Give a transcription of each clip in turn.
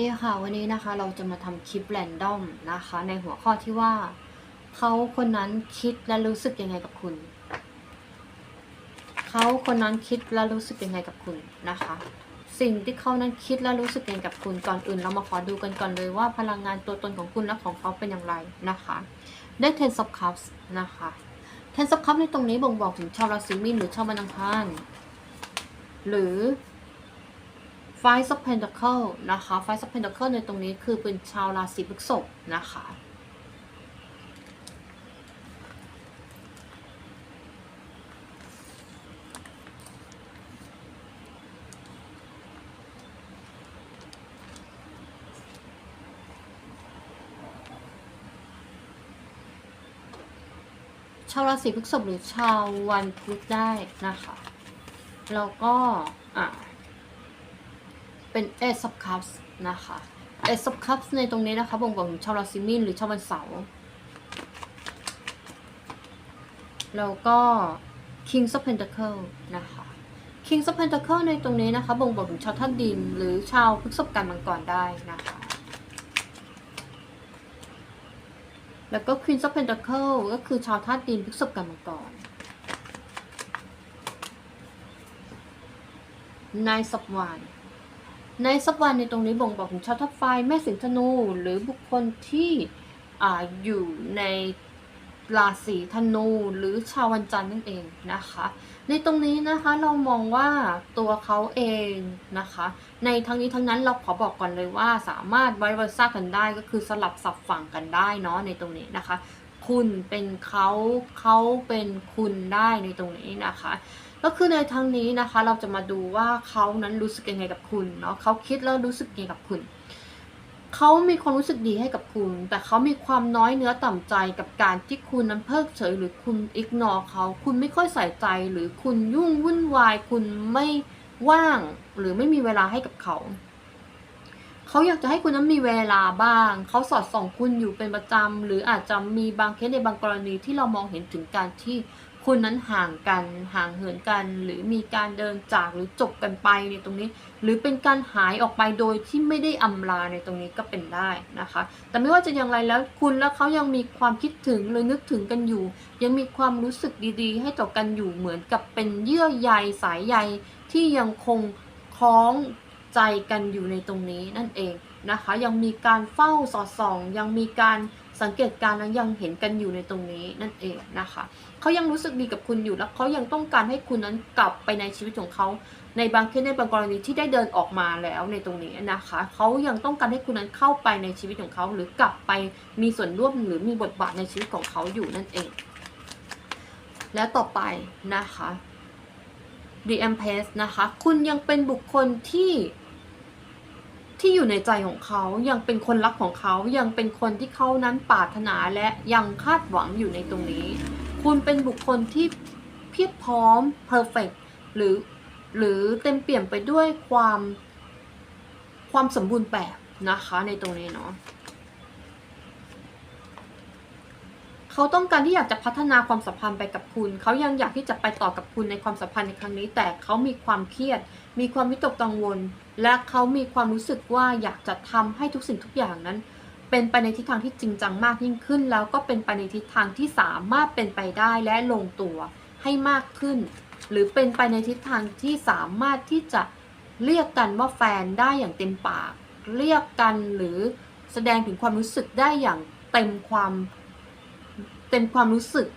ดีค่ะ วันนี้นะคะเราจะมาทำคลิปแรนดอมนะคะ ในหัวข้อที่ว่าเขาคนนั้นคิดและรู้สึกยังไงกับคุณ เขาคนนั้นคิดและรู้สึกยังไงกับคุณนะคะ สิ่งที่เขานั้นคิดและรู้สึกยังไงกับคุณก่อนอื่น เรามาขอดูกันก่อนเลยว่าพลังงานตัวตนของคุณและของเขาเป็นอย่างไรนะคะได้ Ten of Cups นะคะ Ten of Cups ในตรงนี้บ่งบอกถึงชาวราศีมีนหรือชาววันังคารหรือ Five of Pentacle นะคะ Five of Pentacle ในตรงนี้คือเป็นชาวราศีพฤษภนะคะชาวราศีพฤษภหรือชาววันพุธได้นะคะ แล้วก็อะ เป็น Ace of Cups นะคะ Ace of Cups ในตรงนี้นะคะบ่งบอกถึงชาวราศีมีนหรือชาววันเสาร์แล้วก็ King of Pentacle นะคะ King of Pentacle ในตรงนี้นะคะบ่งบอกถึงชาวท่านดิน หรือชาวพฤกษภกันมังกรได้นะคะแล้วก็ Queen of Pentacle ก็คือชาวธาตุดินพฤกษภกันมังกร Nine of Wands ในสัปวันในตรงนี้บ่งบอกถึงชาวทัพไฟแม่สิงธนู หรือบุคคลที่อ่าอยู่ในราศีธนูหรือชาววันจันทร์นั่นเองนะคะ ในตรงนี้นะคะเรามองว่าตัวเขาเองนะคะ ในทั้งนี้ทั้งนั้นเราขอบอกก่อนเลยว่าสามารถไวเวอร์ซ่ากันได้ก็คือสลับสับฝั่งกันได้เนาะในตรงนี้นะคะ คุณเป็นเขาเขาเป็นคุณได้ในตรงนี้นะคะ ก็คือในทางนี้นะคะ เราจะมาดูว่าเขานั้นรู้สึกยังไงกับคุณเนาะเขาคิดแล้วรู้สึกยังไงกับคุณเขามีความรู้สึกดีให้กับคุณ แต่เขามีความน้อยเนื้อต่ำใจกับการที่คุณนั้นเพิกเฉยหรือคุณอิกนอเขา คุณไม่ค่อยใส่ใจหรือคุณยุ่งวุ่นวาย คุณไม่ว่างหรือไม่มีเวลาให้กับเขาเขาอยากจะให้คุณนั้นมีเวลาบ้าง เขาสอดส่องคุณอยู่เป็นประจำหรืออาจจะมีบางเคสในบางกรณีที่เรามองเห็นถึงการที่ คุณนั้นห่างกันห่างเหินกัน หรือมีการเดินจากหรือจบกันไปในตรงนี้ หรือเป็นการหายออกไปโดยที่ไม่ได้อำลาในตรงนี้ก็เป็นได้นะคะ แต่ไม่ว่าจะอย่างไรแล้วคุณและเขายังมีความคิดถึงหรือนึกถึงกันอยู่ ยังมีความรู้สึกดีๆ ให้ต่อกันอยู่เหมือนกับเป็นเยื่อใยสายใยที่ยังคงคล้องใจกันอยู่ในตรงนี้นั่นเองนะคะ ยังมีการเฝ้าสอดส่อง ยังมีการ สังเกตการณ์และยังเห็นกันอยู่ในตรงนี้นั่นเองนะคะเขายังรู้สึกดีกับคุณอยู่แล้วเขายังต้องการให้คุณนั้นกลับไปในชีวิตของเขาในบางเคสในบางกรณีที่ได้เดินออกมาแล้วในตรงนี้นะคะเขายังต้องการให้คุณนั้นเข้าไปในชีวิตของเขาหรือกลับไปมีส่วนร่วมหรือมีบทบาทในชีวิตของเขาอยู่นั่นเอง และต่อไปนะคะ The Empress นะคะ คุณยังเป็นบุคคลที่ ที่อยู่ในใจของเขายังเป็นคนรักของเขายังเป็นคนที่เขานั้นปรารถนาและยังคาดหวังอยู่ในตรงนี้ คุณเป็นบุคคลที่เพียบพร้อม perfect หรือหรือเต็มเปี่ยมไปด้วยความความสมบูรณ์แบบนะคะในตรงนี้เนาะเขาต้องการที่อยากจะพัฒนาความสัมพันธ์ไปกับคุณ เขายังอยากที่จะไปต่อกับคุณในความสัมพันธ์ในครั้งนี้ แต่เขามีความเครียด มีความวิตกกังวล และเขามีความรู้สึกว่าอยากจะทำให้ทุกสิ่งทุกอย่างนั้น เป็นไปในทิศทางที่จริงจังมากยิ่งขึ้น แล้วก็เป็นไปในทิศทางที่สามารถเป็นไปได้และลงตัวให้มากขึ้น หรือเป็นไปในทิศทางที่สามารถที่จะเรียกกันว่าแฟนได้อย่างเต็มปาก เรียกกันหรือแสดงถึงความรู้สึกได้อย่างเต็มความเต็มความรู้สึก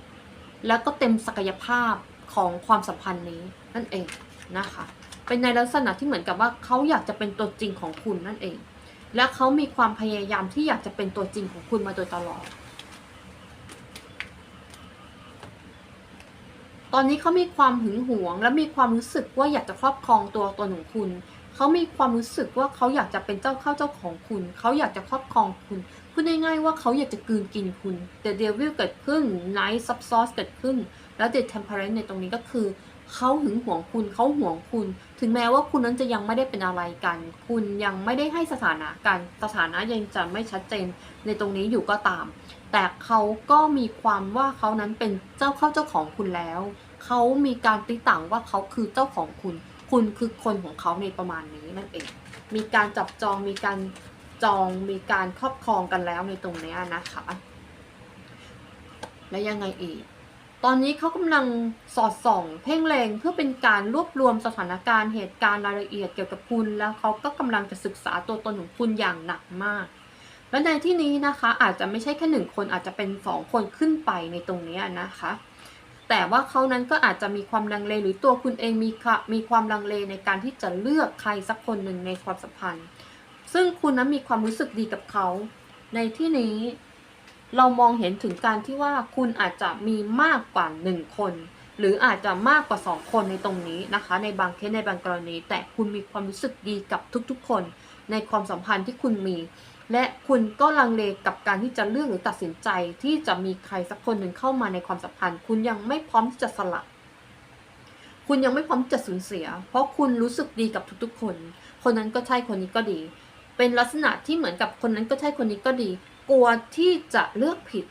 แล้วก็เต็มศักยภาพของความสัมพันธ์นี้นั่นเองนะคะ เป็นในลักษณะที่เหมือนกับว่าเขาอยากจะเป็นตัวจริงของคุณนั่นเอง และเขามีความพยายามที่อยากจะเป็นตัวจริงของคุณมาโดยตลอด ตอนนี้เขามีความหึงหวง และมีความรู้สึกว่าอยากจะครอบครองตัวตนของคุณเขามีความรู้สึกว่าเขาอยากจะเป็นเจ้าเข้าเจ้าของคุณ เขาอยากจะครอบครองคุณ พูดง่ายๆว่าเขาอยากจะกืนกินคุณ The Devil เกิดขึ้น Night Sub Sauce เกิดขึ้น แล้ว The Temperance ในตรงนี้ก็คือ เขาหึงหวงคุณเขาหวงคุณ ถึงแม้ว่าคุณนั้นจะยังไม่ได้เป็นอะไรกัน คุณยังไม่ได้ให้สถานะกัน สถานะยังจะไม่ชัดเจนในตรงนี้อยู่ก็ตาม แต่เขาก็มีความว่าเขานั้นเป็นเจ้าเข้าเจ้าของคุณแล้ว เขามีการติต่างว่าเขาคือเจ้าของคุณ คุณคือคนของเขาในประมาณนี้นั่นเอง มีการจับจองมีการจองมีการครอบครองกันแล้วในตรงนี้นะคะ และยังไงอีก ตอนนี้เขากำลังสอดส่อง เพ่งเลงเพื่อเป็นการรวบรวมสถานการณ์เหตุการณ์รายละเอียดเกี่ยวกับคุณ แล้วเขาก็กำลังจะศึกษาตัวตนของคุณอย่างหนักมาก และในที่นี้นะคะอาจจะไม่ใช่แค่หนึ่งคนอาจจะเป็นสองคนขึ้นไปในตรงนี้นะคะ แต่ว่าเขานั้นก็อาจจะมีความลังเลหรือตัวคุณเองมีค่ะมีความลังเลในการที่จะเลือกใครสักคนหนึ่งในความสัมพันธ์ ซึ่งคุณนั้นมีความรู้สึกดีกับเขา ในที่นี้ เรามองเห็นถึงการที่ว่าคุณอาจจะมีมากกว่าหนึ่งคน หรืออาจจะมากกว่าสองคนในตรงนี้นะคะ ในบางเคสในบางกรณี แต่คุณมีความรู้สึกดีกับทุกๆ คน ในความสัมพันธ์ที่คุณมี และคุณก็ลังเลกับการที่จะเลือกหรือตัดสินใจที่จะมีใครสักคนหนึ่งเข้ามาในความสัมพันธ์ คุณยังไม่พร้อมที่จะสละคุณยังไม่พร้อมจะสูญเสีย เพราะคุณรู้สึกดีกับทุกๆ คน คนนั้นก็ใช่คนนี้ก็ดี เป็นลักษณะที่เหมือนกับคนนั้นก็ใช่คนนี้ก็ดี กลัวที่จะเลือกผิด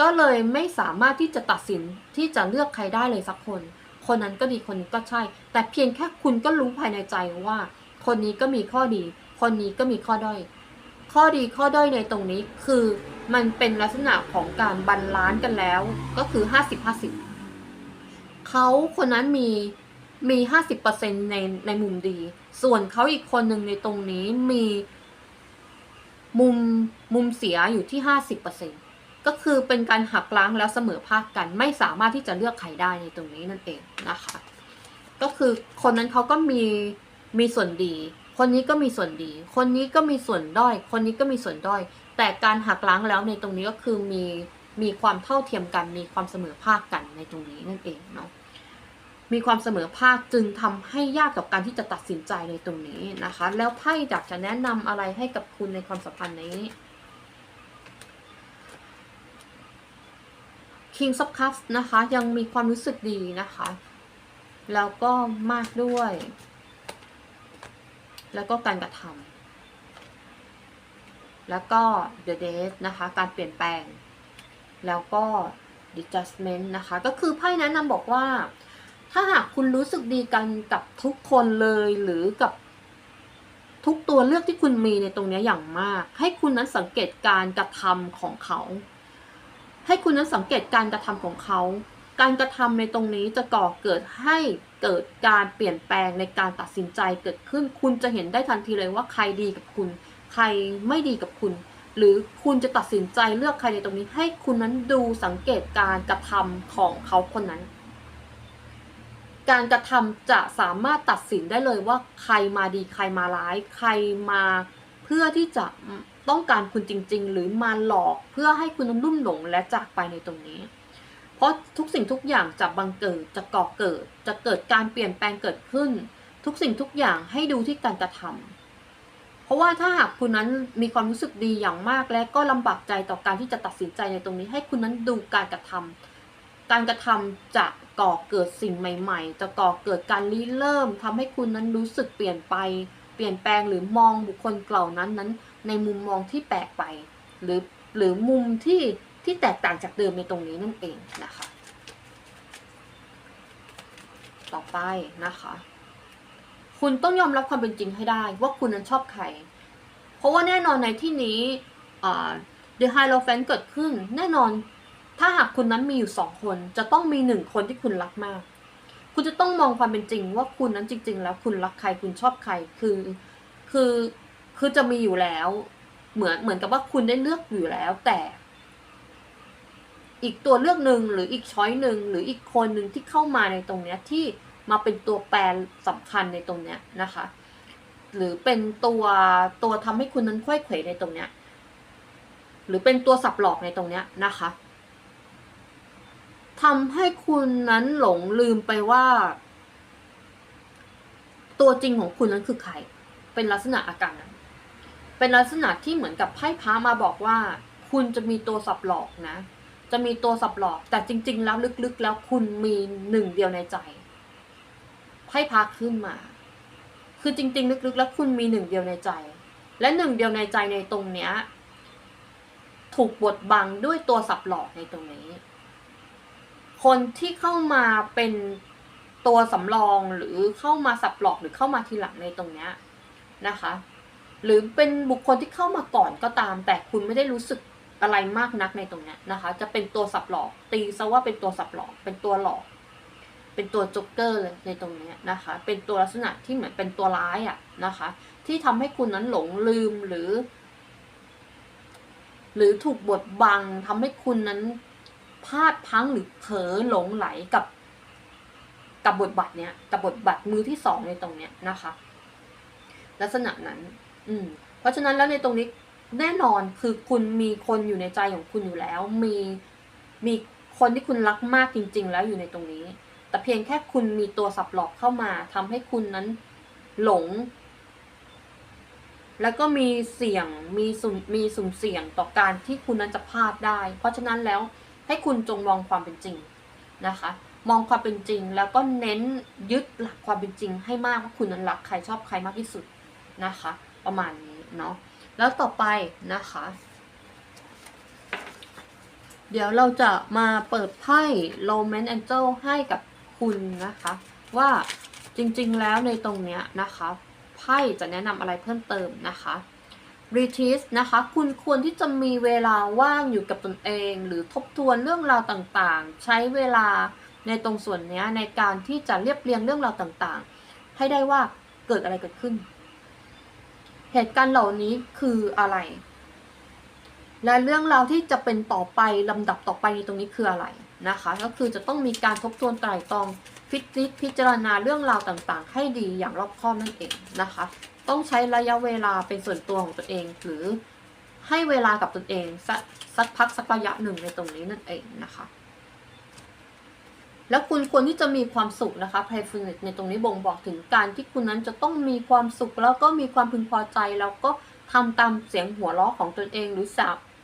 ก็เลยไม่สามารถที่จะตัดสินที่จะเลือกใครได้เลยสักคน คนนั้นก็ดีคนนี้ก็ใช่ แต่เพียงแค่คุณก็รู้ภายในใจว่า คนนี้ก็มีข้อดี คนนี้ก็มีข้อด้อย ข้อดีข้อด้อยในตรงนี้คือมันเป็นลักษณะของการบรรล้านกันแล้ว ก็คือ 50 50เขาคนนั้นมีมี 50%ในในมุมดี ส่วนเขาอีกคนหนึ่งในตรงนี้มี มุมมุมเสียอยู่ที่ 50%ก็คือเป็นการหักล้างแล้วเสมอภาคกัน ไม่สามารถที่จะเลือกใครได้ในตรงนี้นั่นเองนะคะ ก็คือคนนั้นเขาก็มีมีส่วนดี คนนี้ก็มีส่วนดี คนนี้ก็มีส่วนด้อย คนนี้ก็มีส่วนด้อย แต่การหักล้างแล้วในตรงนี้ก็คือมีมีความเท่าเทียมกัน มีความเสมอภาคกันในตรงนี้นั่นเองเนาะ มีความเสมอภาคจึงทำให้ยากกับการที่จะตัดสินใจในตรงนี้นะคะ แล้วไพ่อยากจะแนะนำอะไรให้กับคุณในความสัมพันธ์นี้ King of Cups นะคะ ยังมีความรู้สึกดีนะคะ แล้วก็มากด้วย แล้วก็การกระทำแล้วก็ The Death นะคะ การเปลี่ยนแปลง แล้วก็ Adjustment นะคะ ก็คือไพ่แนะนำบอกว่า ถ้าหากคุณรู้สึกดีกันกับทุกคนเลยหรือกับทุกตัวเลือกที่คุณมีในตรงนี้อย่างมาก ให้คุณนั้นสังเกตการกระทำของเขา ให้คุณนั้นสังเกตการกระทำของเขา การกระทำในตรงนี้จะก่อเกิดให้เกิดการเปลี่ยนแปลงในการตัดสินใจเกิดขึ้น คุณจะเห็นได้ทันทีเลยว่าใครดีกับคุณ ใครไม่ดีกับคุณ หรือคุณจะตัดสินใจเลือกใครในตรงนี้ ให้คุณนั้นดูสังเกตการกระทำของเขาคนนั้น การกระทำจะสามารถตัดสินได้เลยว่าใครมาดีใครมาร้าย ใครมาเพื่อที่จะต้องการคุณจริง ๆ หรือมาหลอกเพื่อให้คุณนั้นลุ่มหลงและจากไปในตรงนี้ เพราะทุกสิ่งทุกอย่างจะบังเกิดจะก่อเกิด จะเกิดการเปลี่ยนแปลงเกิดขึ้น ทุกสิ่งทุกอย่างให้ดูที่การกระทำเพราะว่าถ้าหากคุณนั้นมีความรู้สึกดีอย่างมากและก็ลำบากใจต่อการที่จะตัดสินใจในตรงนี้ ให้คุณนั้นดูการกระทำการกระทำจะ ก่อเกิดสิ่งใหม่ๆ จะก่อเกิดการริเริ่มทำให้คุณนั้นรู้สึกเปลี่ยนไป เปลี่ยนแปลงหรือมองบุคคลเหล่านั้นนั้น ในมุมมองที่แปลกไป หรือหรือมุมที่ที่แตกต่างจากเดิมในตรงนี้นั่นเองนะคะ ต่อไปนะคะ คุณต้องยอมรับความเป็นจริงให้ได้ว่าคุณนั้นชอบใคร เพราะว่าแน่นอนในที่นี้อ่า The Hierophant เกิดขึ้นแน่นอน ถ้าหากคุณนั้นมีอยู่สองคน จะต้องมีหนึ่งคนที่คุณรักมาก คุณจะต้องมองความเป็นจริงว่าคุณนั้นจริง ๆ แล้วคุณรักใครคุณชอบใครคือ คือคือจะมีอยู่แล้ว เหมือนเหมือนกับว่าคุณได้เลือกอยู่แล้ว แต่ อีกตัวเลือกหนึ่งหรืออีกช้อยหนึ่งหรืออีกคนหนึ่งที่เข้ามาในตรงเนี้ยที่มาเป็นตัวแปรสำคัญในตรงเนี้ยนะคะ หรือเป็นตัวตัวทำให้คุณนั้นค่อยเขวในตรงเนี้ย หรือเป็นตัวสับหลอกในตรงเนี้ยนะคะ ทำให้คุณนั้นหลงลืมไปว่า ตัวจริงของคุณนั้นคือใคร เป็นลักษณะอาการนั้น เป็นลักษณะที่เหมือนกับไพ่พระมาบอกว่า คุณจะมีตัวสับหลอกนะ จะมีตัวสับหลอก แต่จริง ๆ แล้วลึกๆ แล้วคุณมีหนึ่งเดียวในใจไพ่พระขึ้นมา คือจริง ๆ ลึกๆ แล้วคุณมีหนึ่งเดียวในใจ และหนึ่งเดียวในใจในตรงเนี้ยถูกบดบังด้วยตัวสับหลอกในตรงนี้ คนที่เข้ามาเป็นตัวสำรองหรือเข้ามาสับหลอกหรือเข้ามาทีหลังในตรงเนี้ยนะคะ หรือเป็นบุคคลที่เข้ามาก่อนก็ตาม แต่คุณไม่ได้รู้สึกอะไรมากนักในตรงเนี้ยนะคะ จะเป็นตัวสับหลอกตีซะว่าเป็นตัวสับหลอก เป็นตัวหลอก เป็นตัวจ็กเกอร์เลยในตรงเนี้ยนะคะ เป็นตัวลักษณะที่เหมือนเป็นตัวร้ายอะนะคะ ที่ทำให้คุณนั้นหลงลืมหรือ หรือถูกบดบังทำให้คุณนั้น พลาดพังหรือเผลอหลงไหลกับ กับบทบาทเนี้ยกับบทบาทมือที่สองในตรงเนี้ยนะคะ ลักษณะนั้น อืม เพราะฉะนั้นแล้วในตรงนี้แน่นอนคือคุณมีคนอยู่ในใจของคุณอยู่แล้ว มีมีคนที่คุณรักมากจริง ๆ แล้วอยู่ในตรงนี้ แต่เพียงแค่คุณมีตัวสับหลอกเข้ามาทำให้คุณนั้นหลง แล้วก็มีเสี่ยงมีสุ่มมีสุ่มเสี่ยงต่อการที่คุณนั้นจะพลาดได้ เพราะฉะนั้นแล้ว ให้คุณจงมองความเป็นจริงนะคะ มองความเป็นจริงแล้วก็เน้นยึดหลักความเป็นจริง ให้มากว่าคุณนั้นรักใครชอบใครมากที่สุดนะคะ ประมาณนี้เนาะแล้วต่อไปนะคะ เดี๋ยวเราจะมาเปิดไพ่ Romance Angel ให้กับคุณนะคะ ว่าจริงๆแล้วในตรงเนี้ยนะคะไพ่จะแนะนำอะไรเพิ่มเติมนะคะ r e t e a s นะคะ คุณควรที่จะมีเวลาว่างอยู่กับตนเอง หรือทบทวนเรื่องราวต่างๆ ใช้เวลาในตรงส่วนนี้ในการที่จะเรียบเรียงเรื่องราวต่างๆ ให้ได้ว่าเกิดอะไรเกิดขึ้น เหตุการณ์เหล่านี้คืออะไร และเรื่องราวที่จะเป็นต่อไปลำดับต่อไปในตรงนี้คืออะไรนะคะ ก็คือจะต้องมีการทบทวนไตร่ตรองฟิจิตพิจารณาเรื่องราวต่างๆ ให้ดีอย่างรอบคอบนั่นเองนะคะ ต้องใช้ระยะเวลาเป็นส่วนตัวของตัวเอง หรือให้เวลากับตนเองสักสักพักสักระยะหนึ่งในตรงนี้นั่นเองนะคะ แล้วคุณควรที่จะมีความสุขนะคะ playfulness ในตรงนี้บ่งบอกถึงการที่คุณนั้นจะต้องมีความสุขแล้วก็มีความพึงพอใจ แล้วก็ทำตามเสียงหัวเราะของตนเอง หรือ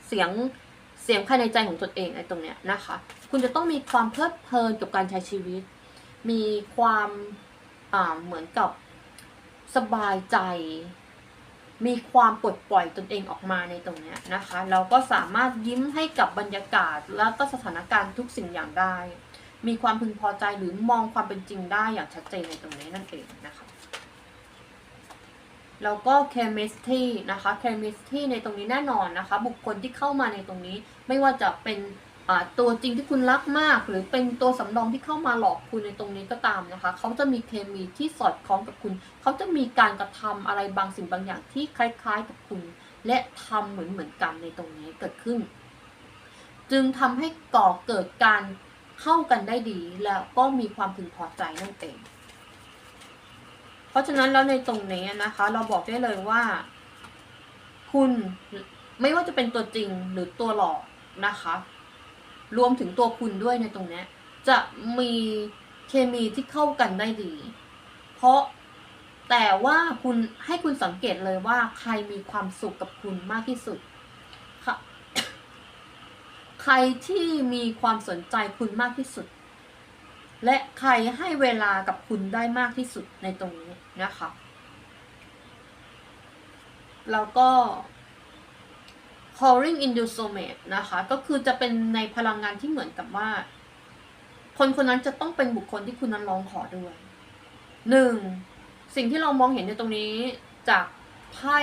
เสียงเสียงภายในใจของตนเองในตรงเนี้ยนะคะ คุณจะต้องมีความเพลิดเพลินกับการใช้ชีวิต มีความเหมือนกับ สบายใจ มีความปลดปล่อยตนเองออกมาในตรงนี้นะคะ เราก็สามารถยิ้มให้กับบรรยากาศ แล้วก็สถานการณ์ทุกสิ่งอย่างได้ มีความพึงพอใจหรือมองความเป็นจริงได้อย่างชัดเจนในตรงนี้นั่นเองนะคะแล้วก็ chemistry นะคะ chemistry ในตรงนี้แน่นอนนะคะ บุคคลที่เข้ามาในตรงนี้ไม่ว่าจะเป็น ตัวจริงที่คุณรักมาก หรือเป็นตัวสำรองที่เข้ามาหลอกคุณในตรงนี้ก็ตามนะคะ เขาจะมีเคมีที่สอดคล้องกับคุณ เขาจะมีการกระทำอะไรบางสิ่งบางอย่างที่คล้าย ๆ กับคุณ และทำเหมือนเหมือนกันในตรงนี้เกิดขึ้น จึงทำให้ก่อเกิดการเข้ากันได้ดีแล้วก็มีความพึงพอใจนั่นเองเพราะฉะนั้นแล้วในตรงนี้นะคะ เราบอกได้เลยว่า คุณไม่ว่าจะเป็นตัวจริงหรือตัวหลอกนะคะ รวมถึงตัวคุณด้วยในตรงนี้จะมีเคมีที่เข้ากันได้ดี เพราะแต่ว่าคุณให้คุณสังเกตเลยว่าใครมีความสุขกับคุณมากที่สุดค่ะใครที่มีความสนใจคุณมากที่สุด และใครให้เวลากับคุณได้มากที่สุดในตรงนี้นะคะ แล้วก็ calling in your soulmate นะคะ ก็คือจะเป็นในพลังงานที่เหมือนกับว่า คนคนนั้นจะต้องเป็นบุคคลที่คุณนั้นร้องขอด้วยหนึ่งสิ่งที่เรามองเห็นในตรงนี้จากไพ่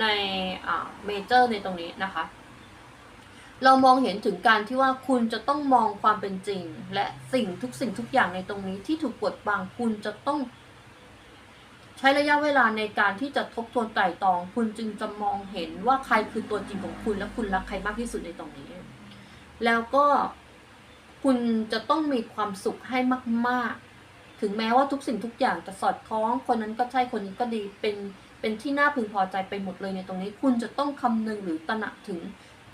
ในเมเจอร์ในตรงนี้นะคะ เรามองเห็นถึงการที่ว่าคุณจะต้องมองความเป็นจริง และสิ่งทุกสิ่งทุกอย่างในตรงนี้ที่ถูกกดบังคุณจะต้อง ช้ระยะเวลาในการที่จะทบทวนไตร่ตรอง คุณจึงจะมองเห็นว่าใครคือตัวจริงของคุณและคุณรักใครมากที่สุดในตรงนี้ แล้วก็คุณจะต้องมีความสุขให้มาก ๆ ถึงแม้ว่าทุกสิ่งทุกอย่างจะสอดคล้อง คนนั้นก็ใช่คนนี้ก็ดีเป็นเป็นที่น่าพึงพอใจไปหมดเลยในตรงนี้ คุณจะต้องคำนึงหรือตระหนักถึง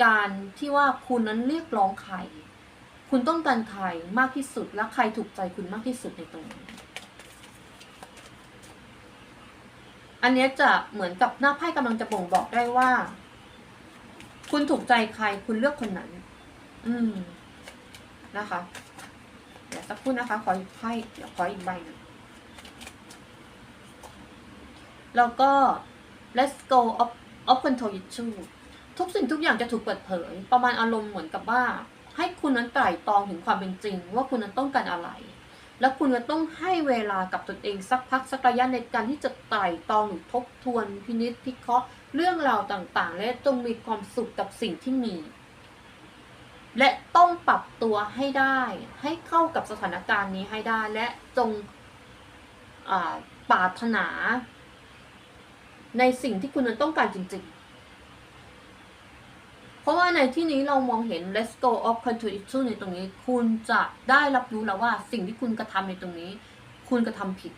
การที่ว่าคุณนั้นเรียกร้องใคร คุณต้องการใครมากที่สุดและใครถูกใจคุณมากที่สุดในตรงนี้ อันนี้จะเหมือนกับหน้าไพ่กำลังจะบ่งบอกได้ว่า คุณถูกใจใครคุณเลือกคนนั้น อืมนะคะ เดี๋ยวสักครู่นะคะ ขออีกไพ่เดี๋ยวขออีกใบหนึงแล้วก็ let's go of of control issue ทุกสิ่งทุกอย่างจะถูกเปิดเผย ประมาณอารมณ์เหมือนกับว่า ให้คุณนั้นไตร่ตรองถึงความเป็นจริง ว่าคุณนั้นต้องการอะไร แล้วคุณจะต้องให้เวลากับตนเองสักพักสักระยะในการที่จะไต่ตองหรือทบทวนพินิจพิเคราะห์เรื่องราวต่างๆ และจงมีความสุขกับสิ่งที่มี และต้องปรับตัวให้ได้ ให้เข้ากับสถานการณ์นี้ให้ได้และจงปรารถนา ในสิ่งที่คุณนั้นต้องการจริง ๆ ราะว่าในที่นี้เรามองเห็น let's go of contradiction ในตรงนี้ คุณจะได้รับรู้แล้วว่าสิ่งที่คุณกระทำในตรงนี้ คุณกระทำผิด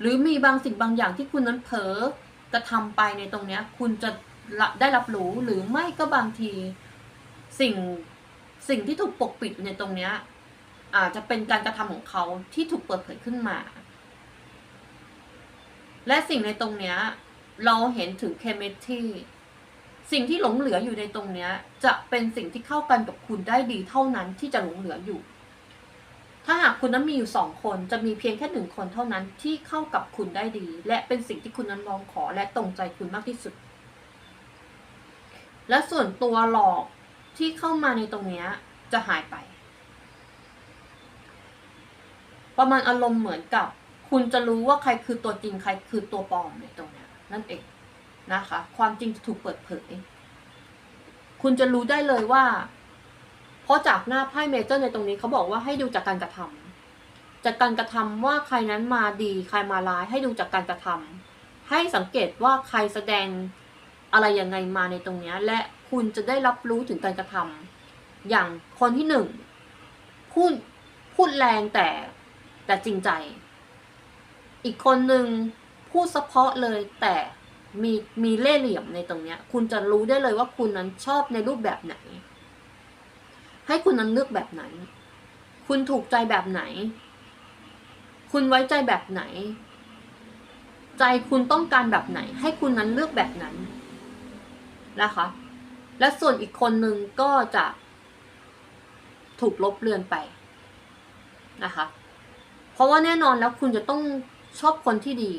หรือมีบางสิ่งบางอย่างที่คุณนั้นเผลอกระทำไปในตรงนี้คุณจะได้รับรู้หรือไม่ก็บางที สิ่งสิ่งที่ถูกปกปิดในตรงนี้อาจจะเป็นการกระทำของเขาที่ถูกเปิดเผยขึ้นมา และสิ่งในตรงนี้เราเห็นถึงเคมีที่ สิ่งที่หลงเหลืออยู่ในตรงเนี้ย จะเป็นสิ่งที่เข้ากันกับคุณได้ดีเท่านั้นที่จะหลงเหลืออยู่ ถ้าหากคุณนั้นมีอยู่สองคนจะมีเพียงแค่หนึ่งคนเท่านั้นที่เข้ากับคุณได้ดี และเป็นสิ่งที่คุณนั้นมองขอและตรงใจคุณมากที่สุด และส่วนตัวหลอกที่เข้ามาในตรงเนี้ยจะหายไป ประมาณอารมณ์เหมือนกับ คุณจะรู้ว่าใครคือตัวจริงใครคือตัวปลอมในตรงนี้นั่นเอง นะคะ ความจริงจะถูกเปิดเผย คุณจะรู้ได้เลยว่า เพราะจากหน้าไพ่เมเจอร์ในตรงนี้เขาบอกว่าให้ดูจากการกระทำจากการกระทำว่าใครนั้นมาดีใครมาร้าย ให้ดูจากการกระทำให้สังเกตว่าใครแสดงอะไรยังไงมาในตรงนี้ และคุณจะได้รับรู้ถึงการกระทำอย่างคนที่หนึ่งพูดพูดแรงแต่แต่จริงใจ อีกคนหนึ่งพูดเฉพาะเลยแต่ มีมีเล่ห์เหลี่ยมในตรงเนี้ย คุณจะรู้ได้เลยว่าคุณนั้นชอบในรูปแบบไหน ให้คุณนั้นเลือกแบบไหน คุณถูกใจแบบไหน คุณไว้ใจแบบไหน ใจคุณต้องการแบบไหน ให้คุณนั้นเลือกแบบนั้นนะคะ และส่วนอีกคนหนึ่งก็จะถูกลบเลือนไปนะคะ เพราะว่าแน่นอนแล้วคุณจะต้องชอบคนที่ดี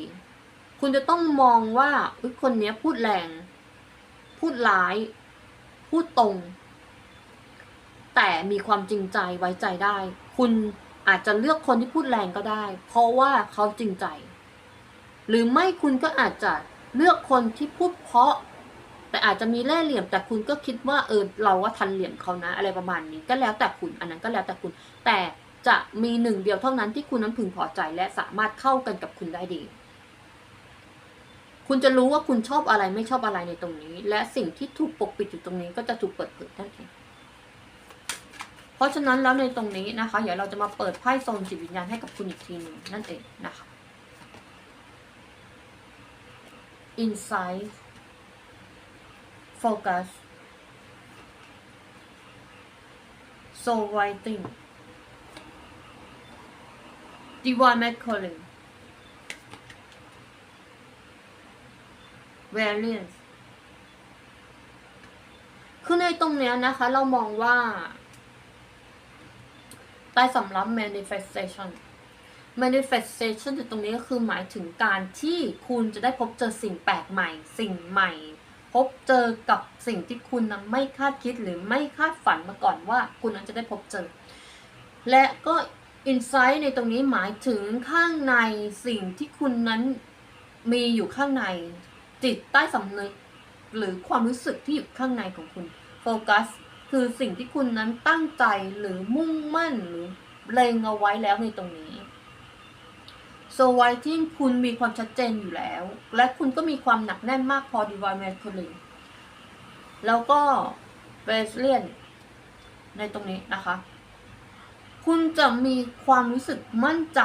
คุณจะต้องมองว่าคนเนี้ยพูดแรง พูดร้าย พูดตรง แต่มีความจริงใจไว้ใจได้ คุณอาจจะเลือกคนที่พูดแรงก็ได้ เพราะว่าเขาจริงใจ หรือไม่คุณก็อาจจะเลือกคนที่พูดเพราะ แต่อาจจะมีแล่เหลี่ยม แต่คุณก็คิดว่าเออเราว่าทันเหลี่ยมเขานะ อะไรประมาณนี้ก็แล้วแต่คุณ อันนั้นก็แล้วแต่คุณ แต่จะมีหนึ่งเดียวเท่านั้นที่คุณนั้นพึงพอใจและสามารถเข้ากันกับคุณได้ดี คุณจะรู้ว่าคุณชอบอะไรไม่ชอบอะไรในตรงนี้ และสิ่งที่ถูกปกปิดอยู่ตรงนี้ก็จะถูกเปิดเผยทันทีเพราะฉะนั้นแล้วในตรงนี้นะคะ เดี๋ยวเราจะมาเปิดไพ่โซนจิตวิญญาณให้กับคุณอีกทีหนึ่งนั่นเองนะคะ insight focus soul writing divine masculine variance คือในตรงเนี้ยนะคะ เรามองว่าใต้สำรับ manifestation manifestation ในตรงนี้ก็คือหมายถึงการที่คุณจะได้พบเจอสิ่งแปลกใหม่ สิ่งใหม่ พบเจอกับสิ่งที่คุณนั้นไม่คาดคิดหรือไม่คาดฝันมาก่อนว่าคุณนั้นจะได้พบเจอ และก็ insight ในตรงนี้หมายถึงข้างในสิ่งที่คุณนั้นมีอยู่ข้างใน จิตใต้สำนึก หรือความรู้สึกที่อยู่ข้างในของคุณโฟกัสคือสิ่งที่คุณนั้นตั้งใจหรือมุ่งมั่นหรือเล็งเอาไว้แล้วในตรงนี้ so writing คุณมีความชัดเจนอยู่แล้ว และคุณก็มีความหนักแน่นมากพอ divine masculine แล้วก็ b a s i l i a n ในตรงนี้นะคะ คุณจะมีความรู้สึกมั่นใจ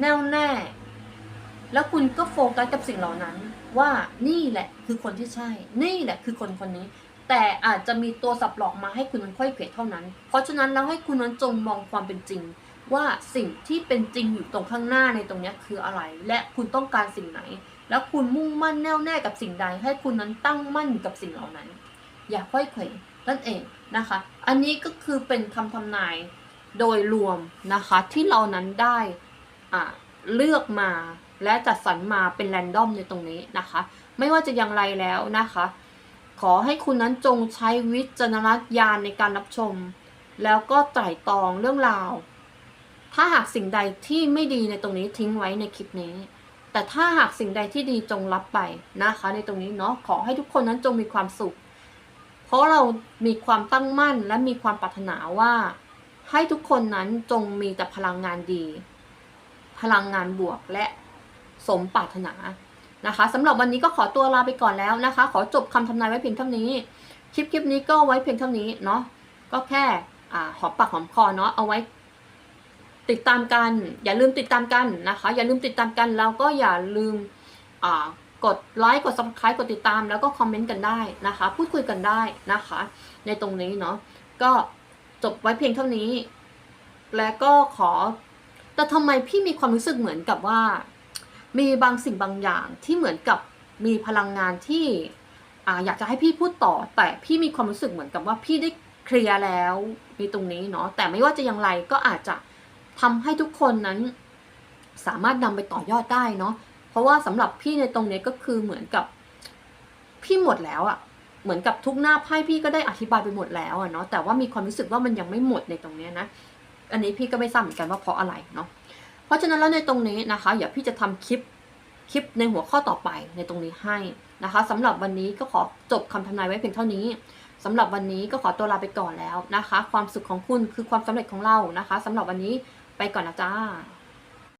แน่วแน่ แล้วคุณก็โฟกัสกับสิ่งเหล่านั้น ว่านี่แหละคือคนที่ใช่ นี่แหละคือคนคนนี้ แต่อาจจะมีตัวสับหลอกมาให้คุณนั้นค่อยเขวเท่านั้น เพราะฉะนั้นแล้วให้คุณนั้นจงมองความเป็นจริง ว่าสิ่งที่เป็นจริงอยู่ตรงข้างหน้าในตรงนี้คืออะไร และคุณต้องการสิ่งไหน แล้วคุณมุ่งมั่นแน่วแน่กับสิ่งใด ให้คุณนั้นตั้งมั่นกับสิ่งเหล่านั้น อย่าค่อยเขวนั่นเองนะคะ อันนี้ก็คือเป็นคำทำนายโดยรวมนะคะที่เรานั้นได้อ่าเลือกมา และจัดสรรมาเป็นแรนดอมในตรงนี้นะคะ ไม่ว่าจะอย่างไรแล้วนะคะ ขอให้คุณนั้นจงใช้วิจารณญาณในการรับชม แล้วก็ไตร่ตรองเรื่องราว ถ้าหากสิ่งใดที่ไม่ดีในตรงนี้ทิ้งไว้ในคลิปนี้ แต่ถ้าหากสิ่งใดที่ดีจงรับไปนะคะ ในตรงนี้เนาะขอให้ทุกคนนั้นจงมีความสุข เพราะเรามีความตั้งมั่นและมีความปรารถนาว่า ให้ทุกคนนั้นจงมีแต่พลังงานดี พลังงานบวกและ สมปรารถนานะคะสำหรับวันนี้ก็ขอตัวลาไปก่อนแล้วนะคะ ขอจบคำทำนายไว้เพียงเท่านี้ คลิปคลิปนี้ก็ไว้เพียงเท่านี้เนาะก็แค่หอมปากหอมคอเนาะเอาไว้ ติดตามกัน อย่าลืมติดตามกันนะคะ อย่าลืมติดตามกันแล้วก็อย่าลืมกดไลค์กด subscribe กดติดตามแล้วก็คอมเมนต์กันได้นะคะ พูดคุยกันได้นะคะ ในตรงนี้เนาะก็จบไว้เพียงเท่านี้ และก็ขอแต่ทำไมพี่มีความรู้สึกเหมือนกับว่า มีบางสิ่งบางอย่างที่เหมือนกับมีพลังงานที่ออยากจะให้พี่พูดต่อ แต่พี่มีความรู้สึกเหมือนกับว่าพี่ได้เคลียร์แล้วในตรงนี้เนาะแต่ไม่ว่าจะอย่างไรก็อาจจะทำให้ทุกคนนั้น สามารถนำไปต่อยอดได้เนาะเพราะว่าสำหรับพี่ในตรงนี้ก็คือเหมือนกับพี่หมดแล้วอะเหมือนกับทุกหน้าไพ่พี่ก็ได้อธิบายไปหมดแล้วอะเนาะแต่ว่ามีความรู้สึกว่ามันยังไม่หมดในตรงเนี้ยนะอันนี้พี่ก็ไม่ทราบเหมือนกันว่าเพราะอะไรเนาะ เพราะฉะนั้นแล้วในตรงนี้นะคะอย่าพี่จะทำคลิปคลิปในหัวข้อต่อไปในตรงนี้ให้นะคะสำหรับวันนี้ก็ขอจบคำทำนายไว้เพียงเท่านี้สำหรับวันนี้ก็ขอตัวลาไปก่อนแล้วนะคะ ความสุขของคุณคือความสำเร็จของเรานะคะสำหรับวันนี้ไปก่อนนะจ้า